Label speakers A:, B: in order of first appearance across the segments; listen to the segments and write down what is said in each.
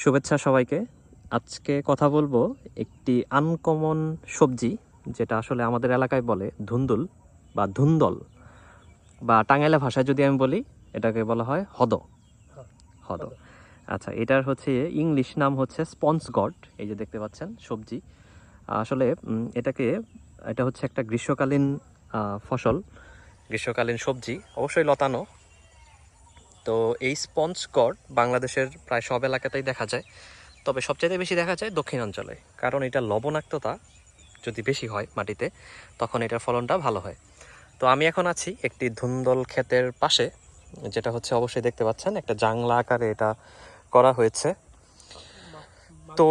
A: শুভেচ্ছা সবাইকে। আজকে কথা বলব একটি আনকমন সবজি, যেটা আসলে আমাদের এলাকায় বলে ধুন্দুল বা ধুন্দল বা টাঙ্গাইলা ভাষায় যদি আমি বলি, এটাকে বলা হয় হদ। হদ। আচ্ছা এটার হচ্ছে ইংলিশ নাম হচ্ছে স্পঞ্জ গড, এই যে দেখতে পাচ্ছেন সবজি। আসলে এটাকে, এটা হচ্ছে একটা গ্রীষ্মকালীন ফসল, গ্রীষ্মকালীন সবজি, অবশ্যই লতানো। তো এই স্পঞ্জ গড বাংলাদেশের প্রায় সব এলাকাতেই দেখা যায়। তবে সবচেয়ে বেশি দেখা যায় দক্ষিণাঞ্চলে কারণ এটা লবণাক্ততা যদি বেশি হয় মাটিতে, তখন এটার ফলনটা ভালো হয়। তো আমি এখন আছি একটি ধুন্দল ক্ষেতের পাশে, যেটা হচ্ছে অবশ্যই দেখতে পাচ্ছেন, একটা জাংলা আকারে এটা করা হয়েছে। তো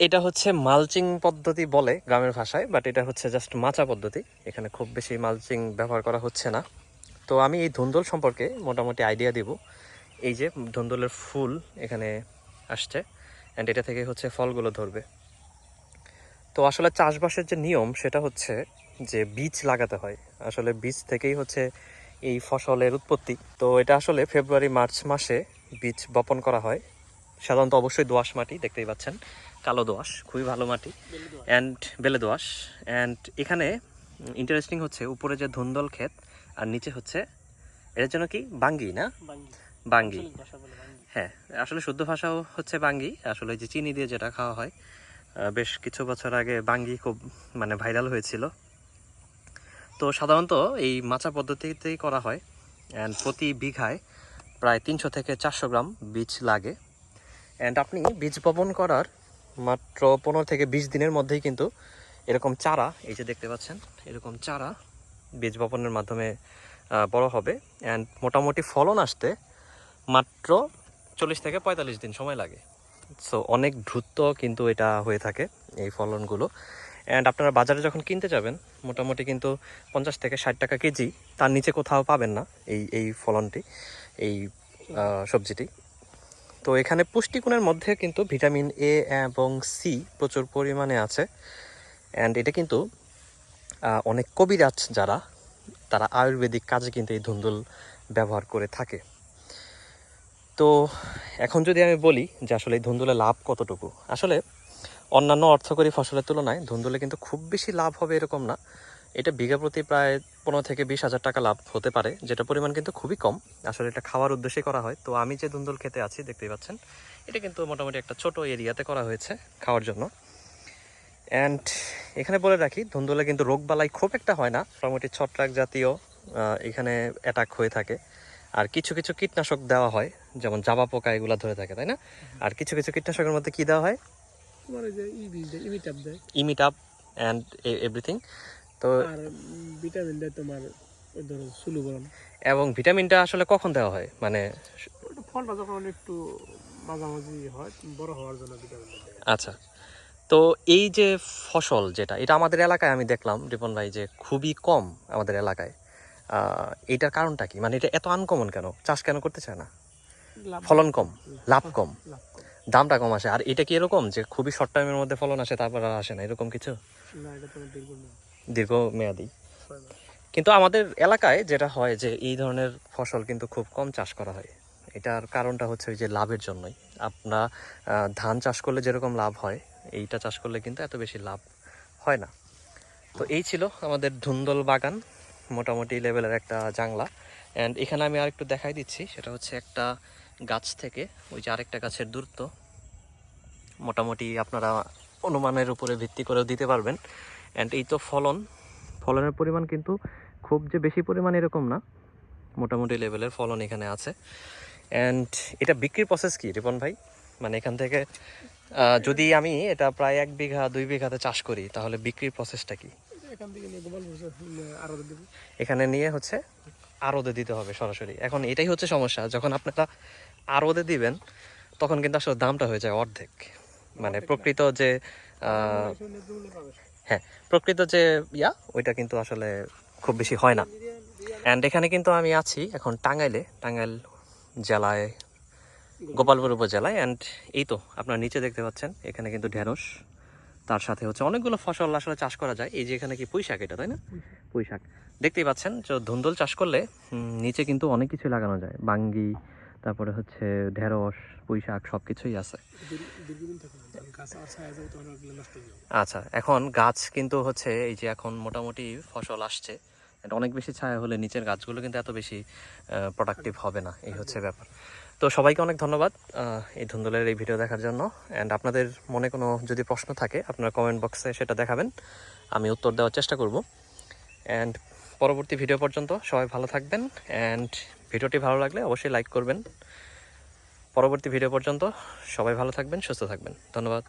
A: এটা হচ্ছে মালচিং পদ্ধতি বলে গ্রামের ভাষায়, বাট এটা হচ্ছে জাস্ট মাচা পদ্ধতি। এখানে খুব বেশি মালচিং ব্যবহার করা হচ্ছে না। তো আমি এই ধুন্দল সম্পর্কে মোটামুটি আইডিয়া দিব। এই যে ধুন্দলের ফুল এখানে আসছে অ্যান্ড এটা থেকে হচ্ছে ফলগুলো ধরবে। তো আসলে চাষবাসের যে নিয়ম সেটা হচ্ছে যে বীজ লাগাতে হয়। আসলে বীজ থেকেই হচ্ছে এই ফসলের উৎপত্তি। তো এটা আসলে ফেব্রুয়ারি মার্চ মাসে বীজ বপন করা হয়। সাধারণত অবশ্যই দোআঁশ মাটি দেখতেই পাচ্ছেন। কালো দোআঁশ খুবই ভালো মাটি। অ্যান্ড বেলে দোআঁশ। অ্যান্ড এখানে ইন্টারেস্টিং হচ্ছে উপরে যে ধুন্দল ক্ষেত আর নিচে হচ্ছে এটার জন্য কি? বাঙ্গি না? বাঙ্গি। হ্যাঁ আসলে শুদ্ধ ভাষাও হচ্ছে বাঙ্গি আসলে যে চিনি দিয়ে যেটা খাওয়া হয় বেশ কিছু বছর আগে বাঙ্গি খুব মানে ভাইরাল হয়েছিল। তো সাধারণত এই মাচা পদ্ধতিতেই করা হয় অ্যান্ড প্রতি বিঘায় প্রায় তিনশো থেকে চারশো গ্রাম বীজ লাগে। অ্যান্ড আপনি বীজ বপন করার মাত্র পনেরো থেকে বিশ দিনের মধ্যেই কিন্তু এরকম চারা, এই যে দেখতে পাচ্ছেন, এরকম চারা বীজ বপনের মাধ্যমে বড় হবে। অ্যান্ড মোটামুটি ফলন আসতে মাত্র চল্লিশ থেকে পঁয়তাল্লিশ দিন সময় লাগে। সো অনেক দ্রুত কিন্তু এটা হয়ে থাকে এই ফলনগুলো। অ্যান্ড আপনারা বাজারে যখন কিনতে যাবেন, মোটামুটি কিন্তু পঞ্চাশ থেকে ষাট টাকা কেজি, তার নিচে কোথাও পাবেন না এই এই ফলনটি, এই সবজিটি। তো এখানে পুষ্টিগুণের মধ্যে কিন্তু ভিটামিন এ এবং সি প্রচুর পরিমাণে আছে। অ্যান্ড এটা কিন্তু অনেক কবিরাজ যারা, তারা আয়ুর্বেদিক কাজে কিন্তু এই ধুন্দুল ব্যবহার করে থাকে। তো এখন যদি আমি বলি যে আসলে এই ধুন্দুলে লাভ কতটুকু, আসলে অন্যান্য অর্থকরী ফসলের তুলনায় ধুন্দুলে কিন্তু খুব বেশি লাভ হবে এরকম না। এটা বিঘা প্রতি প্রায় পনেরো থেকে বিশ হাজার টাকা লাভ হতে পারে, যেটা পরিমাণ কিন্তু খুবই কম। আসলে এটা খাওয়ার উদ্দেশ্যে করা হয়। তো আমি যে ধুন্দুল খেতে আছি, দেখতেই পাচ্ছেন, এটা কিন্তু মোটামুটি একটা ছোট এরিয়াতে করা হয়েছে খাওয়ার জন্য। অ্যান্ড এখানে বলে রাখি ধুন্দুলে কিন্তু রোগবালাই খুব একটা হয় না। মোটামুটি ছত্রাক জাতীয় এখানে অ্যাটাক হয়ে থাকে। আর কিছু কিছু কীটনাশক দেওয়া হয় যেমন জাবা পোকা এগুলো ধরে থাকে তাই না? আর কিছু কিছু কীটনাশকের মধ্যে কি দেওয়া হয়?
B: তোমার ওই যে ই বীজ দেয় ইমিটাপ দেয়।
A: অ্যান্ড এভরিথিং তো
B: আর ভিটামিন দেয় তোমার
A: এবং ভিটামিনটা আসলে কখন দেওয়া হয়? মানে
B: ফলটা যখন একটু মাঝামাঝি হয় বড় হওয়ার জন্য ভিটামিন
A: আচ্ছা। তো এই যে ফসল যেটা এটা আমাদের এলাকায় আমি দেখলাম রিপন ভাই যে খুবই কম আমাদের এলাকায়। এটার কারণটা কি? মানে এটা এত আনকমন কেন? চাষ কেন করতে চায় না? ফলন কম। লাভ কম। দামটা কম আসে। আর এটা কি এরকম যে খুবই শর্ট টাইমের মধ্যে ফলন আসে তারপর আর আসে না? এরকম কিছু?
B: দীর্ঘ
A: মেয়াদি কিন্তু আমাদের এলাকায় যেটা হয় যে এই ধরনের ফসল কিন্তু খুব কম চাষ করা হয়। এটার কারণটা হচ্ছে ওই যে লাভের জন্যই। আপনার ধান চাষ করলে যেরকম লাভ হয় এইটা চাষ করলে কিন্তু এত বেশি লাভ হয় না। তো এই ছিল আমাদের ধুন্দল বাগান, মোটামুটি লেভেলের একটা জাংলা। অ্যান্ড এখানে আমি আরেকটু দেখাই দিচ্ছি, সেটা হচ্ছে একটা গাছ থেকে, ওই যে আরেকটা গাছের দূরত্ব। মোটামুটি আপনারা অনুমানের উপরে ভিত্তি করেও দিতে পারবেন। অ্যান্ড এই তো ফলন, ফলনের পরিমাণ কিন্তু খুব যে বেশি পরিমাণ এরকম না, মোটামুটি লেভেলের ফলন এখানে আছে। অ্যান্ড এটা বিক্রির প্রসেস কি, রিপন ভাই? মানে এখান থেকে যদি আমি এটা প্রায় এক বিঘা দুই বিঘাতে চাষ করি তাহলে বিক্রির প্রসেসটা কি?
B: এখান নিয়ে
A: হচ্ছে আরদে দিতে হবে সরাসরি। এখন এটাই হচ্ছে সমস্যা। যখন আপনারা আরদে দিবেন তখন কিন্তু আসলে দামটা হয়ে যায় অর্ধেক। মানে প্রকৃত যে হ্যাঁ প্রকৃত যে ইয়া ওইটা কিন্তু আসলে খুব বেশি হয় না। অ্যান্ড এখানে কিন্তু আমি আছি এখন টাঙ্গাইলে। টাঙ্গাইল জেলায় গোপালপুর উপজেলায় অ্যান্ড এই তো আপনার নিচে দেখতে পাচ্ছেন এখানে কিন্তু ঢেঁড়স তার সাথে হচ্ছে অনেকগুলো ফসল আসলে চাষ করা যায়। এই যে এখানে কি পুঁই শাক এটা তাই না? পুঁই শাক। দেখতেই পাচ্ছেন যে ধুন্দল চাষ করলে নিচে কিন্তু অনেক কিছু লাগানো যায়। বাঙ্গি তারপরে হচ্ছে ঢেঁড়স পুঁই শাক সব কিছুই আছে আচ্ছা এখন গাছ কিন্তু হচ্ছে এই যে এখন মোটামুটি ফসল আসছে অনেক বেশি ছায়া হলে নিচের গাছগুলো কিন্তু এত বেশি প্রোডাক্টিভ হবে না এই হচ্ছে ব্যাপার। তো সবাইকে অনেক ধন্যবাদ এই ধুন্দুলের এই ভিডিও দেখার জন্য। অ্যান্ড আপনাদের মনে কোনো যদি প্রশ্ন থাকে, আপনারা কমেন্ট বক্সে সেটা দেখাবেন। আমি উত্তর দেওয়ার চেষ্টা করব। অ্যান্ড পরবর্তী ভিডিও পর্যন্ত সবাই ভালো থাকবেন। অ্যান্ড ভিডিওটি ভালো লাগলে অবশ্যই লাইক করবেন। পরবর্তী ভিডিও পর্যন্ত সবাই ভালো থাকবেন, সুস্থ থাকবেন। ধন্যবাদ।